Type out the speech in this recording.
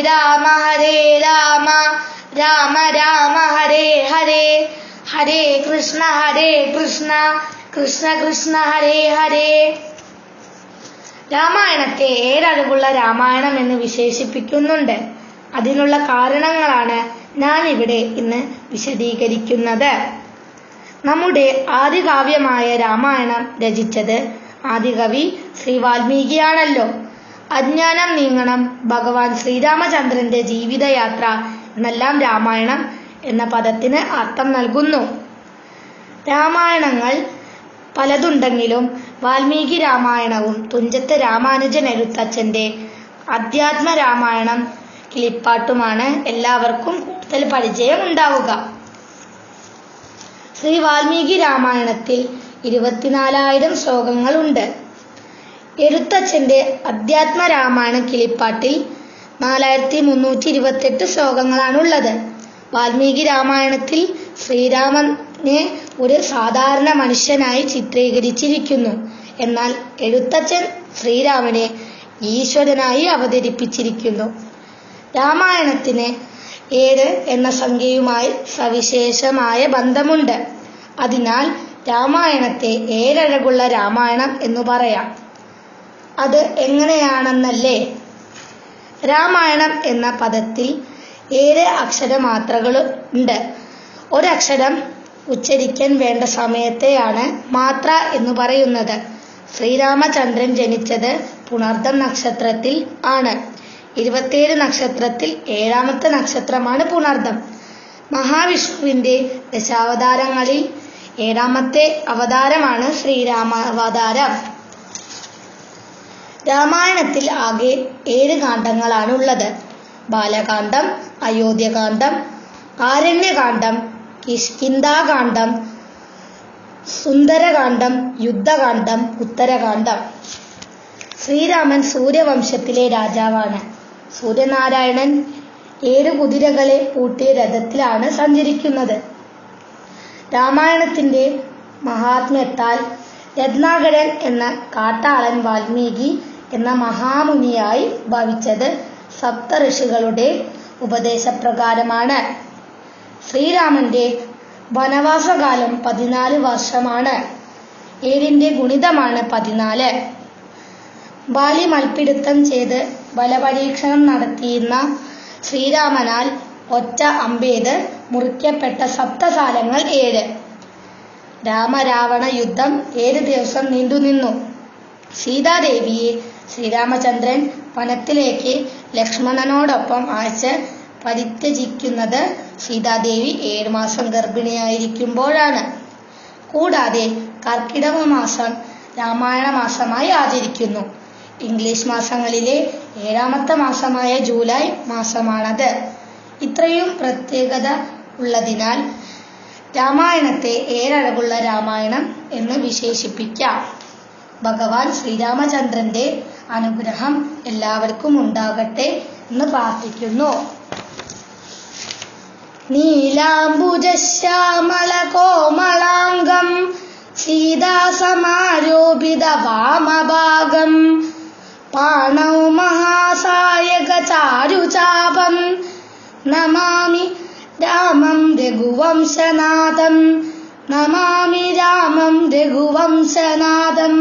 രാമ ഹരേ രാമ രാമ രാമ ഹരേ ഹരേ ഹരേ കൃഷ്ണ ഹരേ കൃഷ്ണ കൃഷ്ണ കൃഷ്ണ ഹരേ ഹരേ രാമായണത്തെ ഏഴഴകുള്ള രാമായണം എന്ന് വിശേഷിപ്പിക്കുന്നുണ്ട്. അതിനുള്ള കാരണങ്ങളാണ് ഞാൻ ഇവിടെ ഇന്ന് വിശദീകരിക്കുന്നത്. നമ്മുടെ ആദികാവ്യമായ രാമായണം രചിച്ചത് ആദികവി ശ്രീ വാൽമീകിയാണല്ലോ അജ്ഞാനം നീങ്ങണം. ഭഗവാൻ ശ്രീരാമചന്ദ്രന്റെ ജീവിതയാത്ര എന്നെല്ലാം രാമായണം എന്ന പദത്തിന് അർത്ഥം നൽകുന്നു. രാമായണങ്ങൾ പലതുണ്ടെങ്കിലും വാൽമീകി രാമായണവും തുഞ്ചത്ത് രാമാനുജൻ എഴുത്തച്ഛന്റെ അധ്യാത്മ രാമായണം കിളിപ്പാട്ടുമാണ്. എല്ലാവർക്കും കൂടുതൽ പരിചയം ഉണ്ടാവുക. ശ്രീ വാൽമീകി രാമായണത്തിൽ ഇരുപത്തിനാലായിരം ശ്ലോകങ്ങളുണ്ട്. എഴുത്തച്ഛന്റെ അധ്യാത്മ രാമായണം കിളിപ്പാട്ടിൽ നാലായിരത്തി മുന്നൂറ്റി ഇരുപത്തെട്ട് ശ്ലോകങ്ങളാണുള്ളത്. വാൽമീകി രാമായണത്തിൽ ശ്രീരാമനെ ഒരു സാധാരണ മനുഷ്യനായി ചിത്രീകരിച്ചിരിക്കുന്നു. എന്നാൽ എഴുത്തച്ഛൻ ശ്രീരാമനെ ഈശ്വരനായി അവതരിപ്പിച്ചിരിക്കുന്നു. രാമായണത്തിന് ഏഴ് എന്ന സംഖ്യയുമായി സവിശേഷമായ ബന്ധമുണ്ട്. അതിനാൽ രാമായണത്തെ ഏഴഴകുള്ള രാമായണം എന്ന് പറയാം. അത് എങ്ങനെയാണെന്നല്ലേ? രാമായണം എന്ന പദത്തിൽ ഏഴ് അക്ഷരമാത്രകൾ ഉണ്ട്. ഒരക്ഷരം ഉച്ചരിക്കാൻ വേണ്ട സമയത്തെയാണ് മാത്ര എന്ന് പറയുന്നത്. ശ്രീരാമചന്ദ്രൻ ജനിച്ചത് പുണർദം നക്ഷത്രത്തിൽ ആണ്. ഇരുപത്തിയേഴ് നക്ഷത്രത്തിൽ ഏഴാമത്തെ നക്ഷത്രമാണ് പുണർദം. മഹാവിഷ്ണുവിന്റെ ദശാവതാരങ്ങളിൽ ഏഴാമത്തെ അവതാരമാണ് ശ്രീരാമാവതാരം. രാമായണത്തിൽ ആകെ ഏഴ് കാണ്ഡങ്ങളാണ് ഉള്ളത് ബാലകാന്ഡം അയോധ്യകാന്ഡം ആരണ്യകാന്ഡം കിഷ്കിന്താകാന്ഡം സുന്ദരകാന്ഡം യുദ്ധകാന്ഡം ഉത്തരകാന്ഡം ശ്രീരാമൻ സൂര്യവംശത്തിലെ രാജാവാണ്. സൂര്യനാരായണൻ ഏഴ് കുതിരകളെ പൂട്ടിയ രഥത്തിലാണ് സഞ്ചരിക്കുന്നത്. രാമായണത്തിന്റെ മഹാത്മ്യത്താൽ രത്നാകരൻ എന്ന കാട്ടാളൻ വാൽമീകി എന്ന മഹാമുനിയായി ഭവിച്ചത് സപ്തഋഷികളുടെ ഉപദേശപ്രകാരമാണ്. ശ്രീരാമന്റെ വനവാസകാലം പതിനാല് വർഷമാണ്. ഏഴിന്റെ ഗുണിതമാണ് പതിനാല്. ബാലി മൽപ്പിടുത്തം ചെയ്ത് ബലപരീക്ഷണം നടത്തിയിരുന്ന ശ്രീരാമനാൽ ഒറ്റ അമ്പേത് മുറിക്കപ്പെട്ട സപ്തകാലങ്ങൾ ഏഴ്. രാമരാവണ യുദ്ധം ഏഴ് ദിവസം നീണ്ടുനിന്നു. സീതാദേവിയെ ശ്രീരാമചന്ദ്രൻ വനത്തിലേക്ക് ലക്ഷ്മണനോടൊപ്പം അയച്ച് പരിത്യജിക്കുന്നത് സീതാദേവി ഏഴ് മാസം ഗർഭിണിയായിരിക്കുമ്പോഴാണ്. കൂടാതെ കർക്കിടക മാസം രാമായണ മാസമായി ആചരിക്കുന്നു. ഇംഗ്ലീഷ് മാസങ്ങളിലെ ഏഴാമത്തെ മാസമായ ജൂലൈ മാസമാണത്. ഇത്രയും പ്രത്യേകത ഉള്ളതിനാൽ രാമായണത്തെ ഏഴഴകുള്ള രാമായണം എന്ന് വിശേഷിപ്പിക്കാം. ഭഗവാൻ ശ്രീരാമചന്ദ്രന്റെ അനുഗ്രഹം എല്ലാവർക്കും ഉണ്ടാകട്ടെ എന്ന് പ്രാർത്ഥിക്കുന്നു. നീലാംബുജശ്യാമള കോമളാംഗം സീതാസമാരോപിത വാമഭാഗം പാണൗ മഹാസായക ചാരുചാപം നമാമി രാമം രഘുവംശനാഥം നമാമി രാമം രഘുവംശനാഥം.